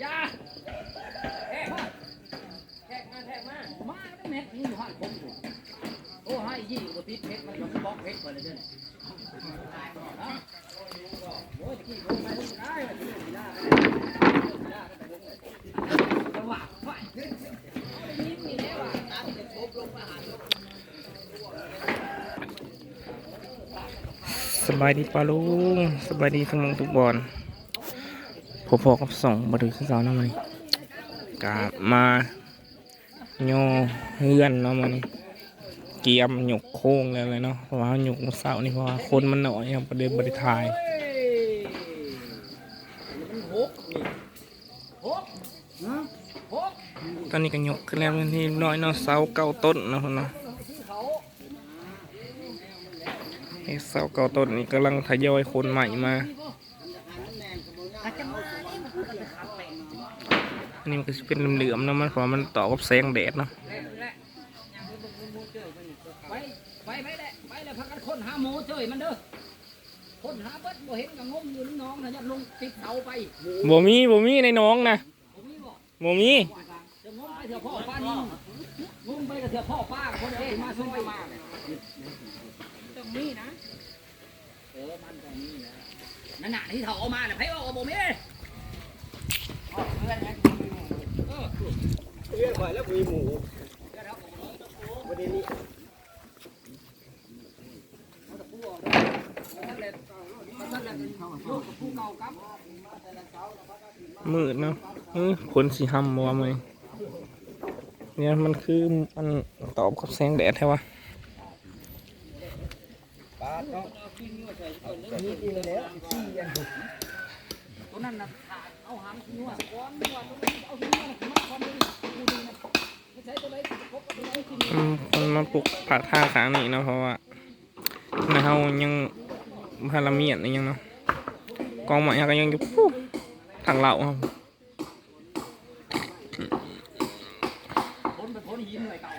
ยาแทกมาแทกมาแทกมามาแล้วแม็กนี่อยู่ห้านผมอยู่โอ้ให้ยี่กว่าติดเพชรมันก็บล็อกเพชรไปเลยเด้อโอ้ยกี้ผมไปทุกได้เลยที่นี่ได้จังหวะไฟยิ้มนี่แล้วอะตาที่จะครบลงมาหาลงสบายดีปาลุงสบายดีทั้งมงทุกบอล พอพอกับสองบไดีขึ้นเสาน้ามันกามาโยเฮือนเนาะมันเกียมหยกโค้งแล้วเลยเนาะเพราะว่าหยกเสานี่เพราะว่าคนมันหน้อยครับประเด็นบริทายตอนนี้ก็หยกขึ้นแล้วเป็นที่น้อยเนาะเสาเก้าต้นเนาะพุ่นเนาะเขาไอ้เสาเก้าต้นนี่กำลังทยอยคนใหม่มา อันนี้มันก็จะเป็นเหลือมๆเนาะมันเพราะว่ามันต่อกับแสงแดดเนาะแรกแรกไปไปไปแหละไปแล้วพักกันคนหาหมูเจยมันเด้อคนหาเบิดบ่เห็นกับงมอยู่น้องนะยัดลงติดเสาไปหมูบ่มีบ่มีในน้องนะผมมีบ่บ่มีจะงมไปเถอะพ่อป้านี่งมไปกับเถอะพ่อป้าคนเอ้ยมาส่งไปมาเนี่ยต้องมีนะเออมันต้องมีนะนั่นน่ะที่เขาเอามาเนี่ยไผบอกว่าบ่มีอ๋อเพื่อนนะ เออเรียกไปแล้วมีหมูประเด็นนี้มืดเนาะเออคนสีหำบว่าไหมเนี่ยมันคือมันตอบกับแสงแดดแท้วะปาดเนาะนี่นหกตัวนั้นนะเอาหามนัวก้อนนัวตัวนี้เอาที่นัว มคนมาปลุกผักท่าขางนี่เนาะเพราะว่าในเฮายังพาราเมียดนี่ยังเนาะกองหมายก็ยังอยู่ปุ๊บทางเราครับพ้นไปพ้นหินหน่วยเก่า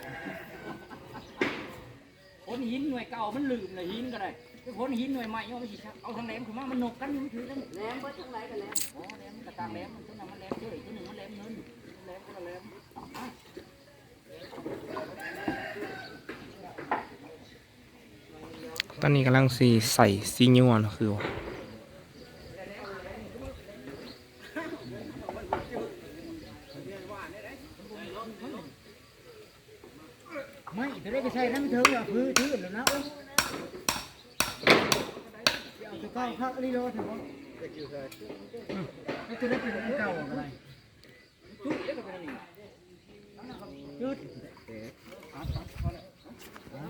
พ้นหินหน่วยเก่ามันลืมเลยหินก็ได้ไปพ้นหินหน่วยใหม่เอาไปสิครับเอาทางแหลมขึ้นมามันหนกกันมันถือกันแหลมไปทางไหนกันแหลมอ๋อแหลมกระตางแหลมมันตัวนั้นมันแหลมเฉยตัวหนึ่งมันแหลมเงินแหลมคนละแหลมอะ ตอนนี้กำลังสีใส่ซีนัวนะคือว่าไม่จะได้ไปใส่น้ำเถิงอะพื้นพื้นแล้วนะเอ้ยเอาตัวก่าเข้าลีโดเถอะไอ้ตัวนี้เป็นอันเก่าอะไรจุด ม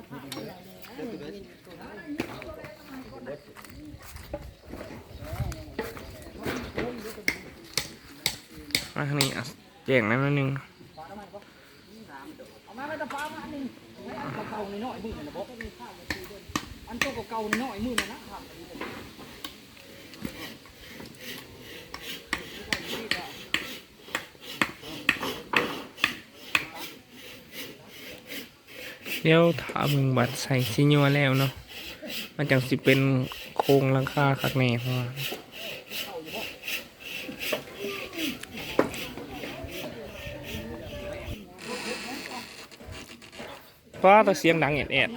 าทางนี้อะแจ้งแล้วนิดนึงเอามาไม่ต้องฟ้ามาอันหนึ่งอันเก่าๆน้อยมือนะบอกอันตัวเก่าๆน้อยมือนะนะครับ เดี๋ยวถามมึงบัตรใส่ซีนัวแล้วเนาะมันจังสิเป็นโครงหลังคาคักแน่เพราะว่าฟ้าตะเสียงดังแอดแอด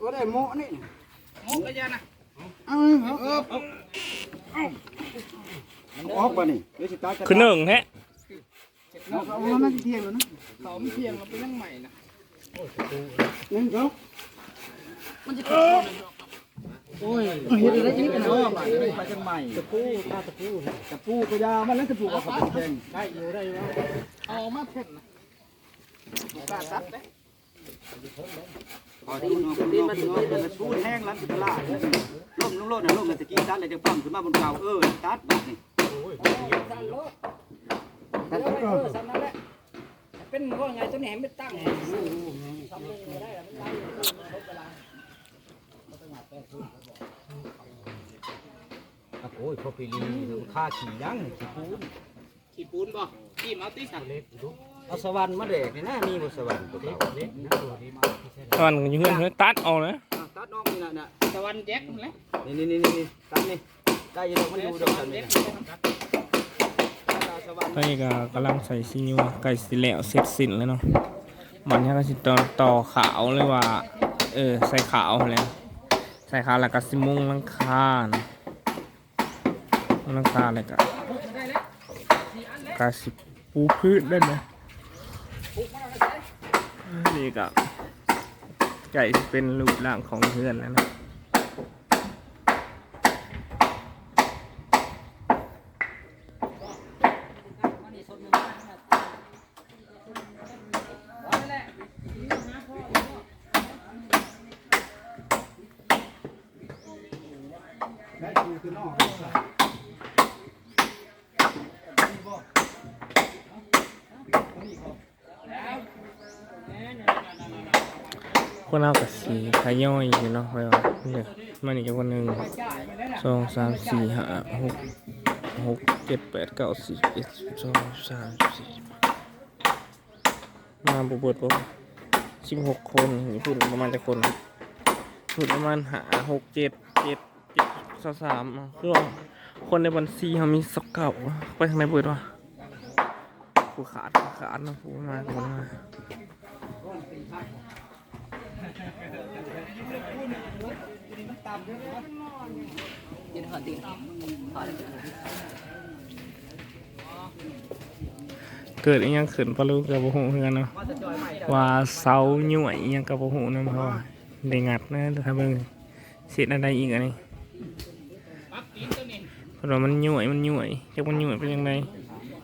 ก็ได้หมนี่งกระยานะเอาเอาเอาออกไปนี่เดี๋ยวสิตายกันหนึ่งแฮะ เอาเอาเอามาเที่ยงแล้วนะเขาไม่เพียงเราเป็นยังใหม่นะหนึ่งสองมันจะโอ้ยเฮ็ดอะไรอีกเนาะไปกันใหม่ตะปูตาตะปูตะปูก็ยามันแล้วตะปูก็ขับแข่งได้อยู่ได้อยู่เอามาเพ่นนะกล้าตัดเลยพอที่มันออกมันออกมันมันพูดแห้งล้ำตลาดล่มลงโลดน่ะล่มน่ะตะกี้ตัดเลยจะปั๊มขึ้นมาบนเก่าเออตัดบัดนี่สั่นรถ เออสั่นนั่นแหละเป็นว่าไงตัวนี้ไม่ตั้งทำเลยได้แล้วมันไล่ครบเวลาโอ้ยพอปีลีค่าขี่ยังขี่ปูนขี้ปูนบ่ขี้มาติสั่นเล็กเอาสวรรค์มาแดกนี่นะมีบสวรรค์ตัวเก่าเล็กนะตัวนี้มาตอนอยู่เพื่อนตัดออกนะตัดน้องนี่น่ะน่ะตะวันแจ็คเลยนี่นี่นี่นี่ตัดนี่ได้ยังมันอยู่ดอกกันนี่สวรรค์ ตอนนี้ก็กำลังใส่ซีนิวไก่สิแล้วเสร็จสิ้นแล้วเนาะมันนี้ก็สิต่อต่อขาวเลยว่า เออ ใส่ขาวแล้วใส่ขาวแล้วก็สิมุงลังคาลังคาแล้วก็กาสิปูพื้นได้ไหมนี่ก็ไก่เป็นรูปร่างของเพื่อนแล้วนะ มันนี่สดหนึ่งนะเอาไปแหละ คนเอากับสีขย่อยอยู่เนาะไปว่าเนี่ยมันอีกคนหนึ่งสองสามสี่ห้าหกหกเจ็ดแปดเก้าสิบเอ็ดสิบสองสามสี่มาบุบเบิดบ่สิบหกคนนี่พูดประมาณจะคนพูดประมาณหาหกเจ็ดเจ็ดเจ็ดสามสามคือว่าคนในบัญชีเขามีสักเก่าไปทางไหนเบิดวะผู้ขาดผู้ขาดนะผู้มาผู้มา กินหันตีนพอแล้วเกิดอีหยังขึ้นปะลูกกับบ่ฮู้คือนเนาะว่าเสาหน่วยอีหยังกับบ่ฮู้นำเพราะว่าได้งัดนะถ้าเบิ่งเสร็จอะไรอีกอันนี้เพราะว่ามันหน่วยมันหน่วยจักมันหน่วยเป็นจังได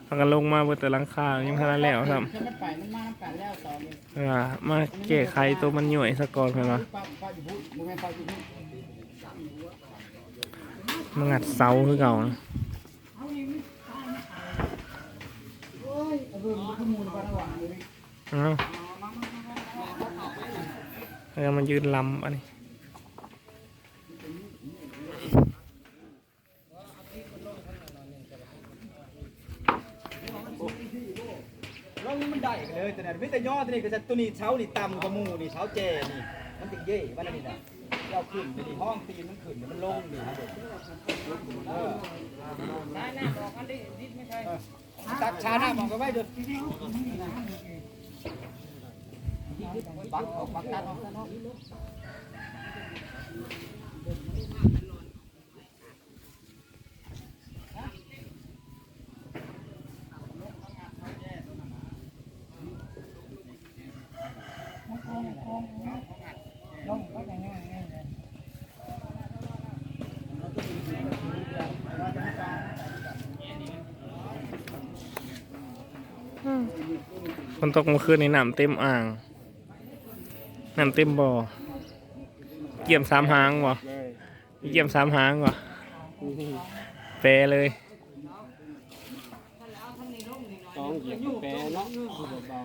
พากันลงมาเบิดแต่หลังคายังทันแล้วครับมันไปมันมาน้ำกันแล้วสองเพื่อมาแก้ไขตัวมันหน่วยซะก่อนเพิ่นว่าป้าป้าอยู่พูดมเมนต์ป้าอยู่พูดมางัดเสาคือเก่านะเอาเบิ่งข้อมูลกันระหว่างนี้เอ้าแล้วมันยืนลำอันนี้ มันได้เลยแต่นั้นไม่แต่ย่อตัวนี้ก็จะตัวนี้เช้านี่ต่ำกว่าหมูนี่เช้าเจนี่มันติเย่วันนี้นะเราขึ้นไปนี่ห้องตีนมันขึ้นเดี๋ยวมันลงนี่ครับเออตักชาหน้ามองก็ไว้เด้อปักออกปักตัดออกตัดออก ลงก็อย่างนี้ง่ายเลย ฝนตกเมื่อคืนในน้ำเต็มอ่างน้ำเต็มบ่อเกี่ยมสามหางบ่เกี่ยมสามหางบ่แปรเลยต้องเหยียบแปรเนาะเบา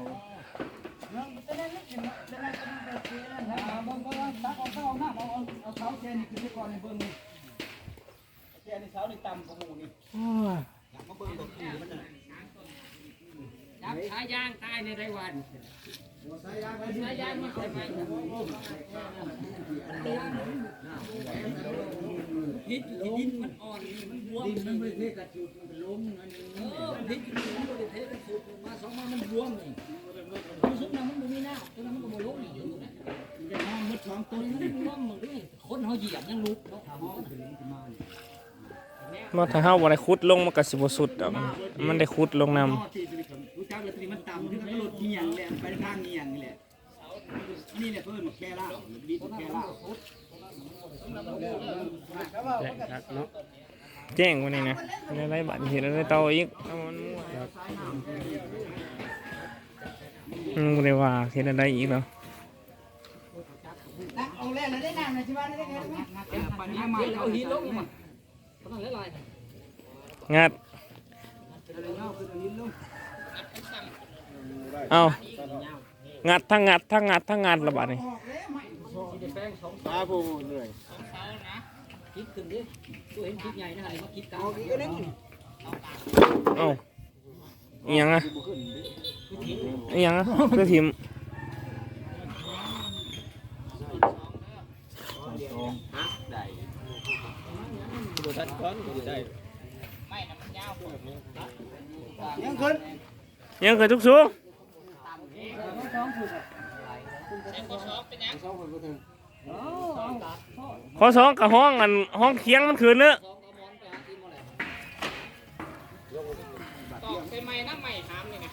ตักเอาเข้าหน้าเอาเอาเท้าแกนี่คือก่อนในเบิ่งนี่แกนี่เช้านี่ต่ำกว่าหมูนี่อยากมาเบิ่งตัวขี้มันน่ะ จับขายางตายในไรวันขายางมันใส่ไปพิษดินมันอ่อนมันบวมดินมันไม่เทกระจุดมันล้มนั่นเออพิษดินมันไม่เทกระจุดมาสองมามันบวมนี่มันสุดนะมันไม่มีหน้าตัวนั้นมันก็บ่ล้มอยู่นะจะห้องมืดสองตัวมันไม่บวมมึงด้วยคนเขาเหยียบยังลุกเนาะบ่ถ้าเฮาบ่ได้ขุดลงมันก็สิบ่สุดดอกมันได้ขุดลงอ๋นำำที่มันหลุดเงียงแหละไปทางเงียงนี่แหละอันนี้แหละเพิ่นแค่ล่าดินแค่ล่าแจ้งวันนี้นะในไรบัตรเห็นอะไรต่ออีกเอามันมั่วอืมบ่ได้ว่าเห็นอะไรอีกแล้วตักเอาแล้วแล้วได้น้ำนที่บ้านได้ไงไหมปันนี้มาเอาหินลงมาะนั่นลงัด เอางัดทั้งงัดทั้งงัดทั้งงัดระบาดนี่มาผู้เหนื่อยคิดขึ้นดิตัวเห็นคิดใหญ่นะฮะมาคิดกลางเอาอีหยังอะอีหยังอะคือทิมชัดก้อนก็ได้ไม่นะมันยาวกว่ายังขึ้นยังเคยทุกสูงใช้ ข้อสองกับห้องอันห้องเคียงมันคืนเนอะตอกไปใหม่น้ำใหม่หามเลยนะ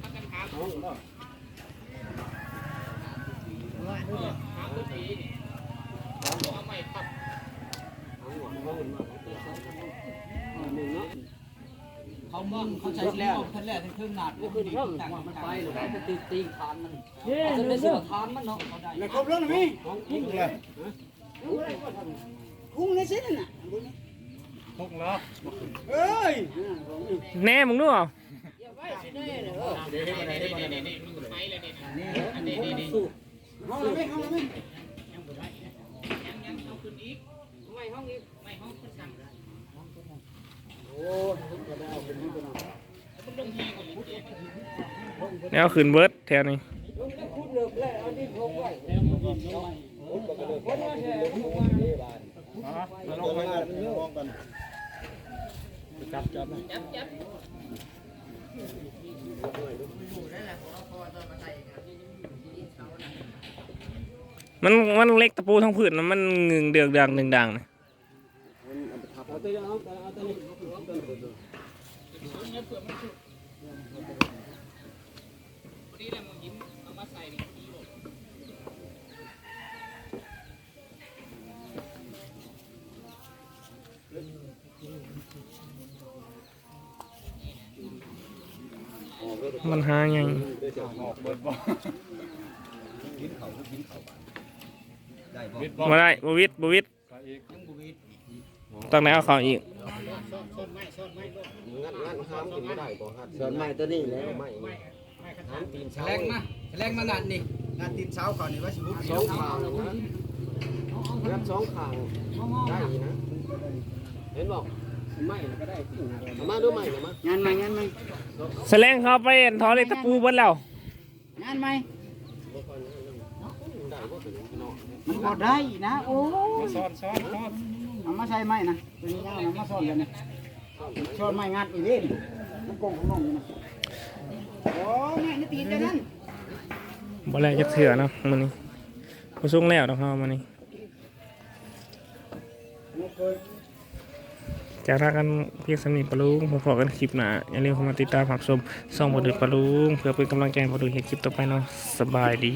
ถ้ากันหามหามทุกปีเอาใหม่ขับ เขาบ้องเขาใช้แล้วท่านแรกท่านเครื่องหนาดก็คือดีต่างมันไปหรือมันตีตีทานมันเย้จะเป็นเสือทานมันเนาะเขาได้แล้วครบแล้วนะพี่คุ้งเลยคุ้งในสิ้นน่ะคุ้งแล้วเอ้ยแน่มึงดูเอาไปเลยนี่อันนี้นี่นี่ห้องละไม่ห้องละไม่ยังยังเอาขึ้นอีกไม่ห้องอีกไม่ห้องขึ้นสั่ง โอ้มันว่านี้แล้วคืนเบิร์ดแถวนี้ลงไปลงกันจับจับจับมันมันเล็กตะปูทั้งผืนนมันงึงเดือกดังหนึ่งดังนะ เอาตัวเอาเอาตัวนี้สูงเนี่ยเผื่อมันสุดพอดีเลยมึงยิ้มเอามาใส่นี่ดีเลยมันหาไงออกเบิดบ่กินเขากินเขาได้บ่มาได้บวิดบวิดต้องไหนเอาเขาอีกงัดงัดห้าม กินไม่ได้ก็หัดเสริมไม้ตัวนี้แล้วไม้ห้ามตีนแฉเช้าลงมาแฉลงมานั่นนี่นั่นตีนเช้าก่อนนี่ว่าสิบุกสองขางนะงัดสองขางได้นะ เห็นบอกไม่ก็ได้จริงนะมาดูไม่นะมา งานใหม่งานใหม่แสลงเขาไปเห็นทอเล็กตะปูเบิดแล้วงานใหม่ได้ก็ถึงพี่น้องมันพอได้นะโอ้ซ้อนซ้อนซ้อนเอามาใส่ไม้นะตัวนี้ยาวนะมาซ่อนกันนะซ่อนไม้งัดอีกเด้นี่มัน กงของน้องนี่นะโอ้แม่นี่ตีนเจ้านั่นบ่แล้วจะเถื่อเนาะมันนี่ผู้สูงแล้วเนาะเขามันนี่จากรักกันเพียงสำนีปลุงผมขอกันคลิปหนาอย่าลืมเข้ามาติดตามผักชมส่องบทเดือปลุงเพื่อเป็นกำลังใจบทเดือเห็นคลิปต่อไปเนาะสบายดี